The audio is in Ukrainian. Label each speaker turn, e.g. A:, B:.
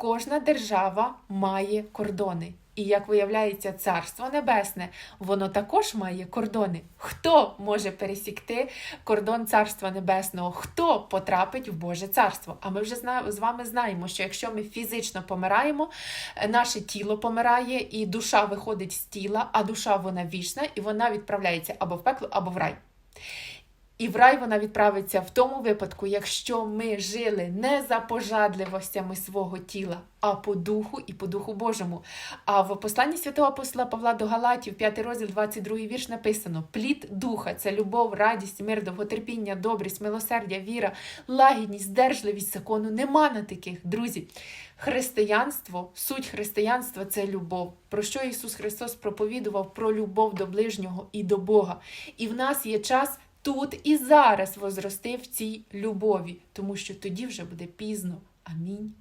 A: Кожна держава має кордони. І як виявляється, царство небесне, воно також має кордони. Хто може пересікти кордон царства небесного? Хто потрапить в Боже царство? А ми вже з вами знаємо, що якщо ми фізично помираємо, е, наше тіло помирає, і душа виходить з тіла, а душа вона вічна, і вона відправляється або в пекло, або в рай. І в рай вона відправиться в тому випадку, якщо ми жили не за пожадливостями свого тіла, а по духу і по духу Божому. А в посланні святого апостола Павла до Галатів, 5 розділ, 22 вірш написано: плід духа це любов, радість, мир, довготерпіння, добрість, милосердя, віра, лагідність, здержливість закону. Нема на таких, друзі. Християнство, суть християнства це любов. Про що Ісус Христос проповідував про любов до ближнього і до Бога. І в нас є час тут і зараз возрости в цій любові, тому що тоді вже буде пізно. Амінь.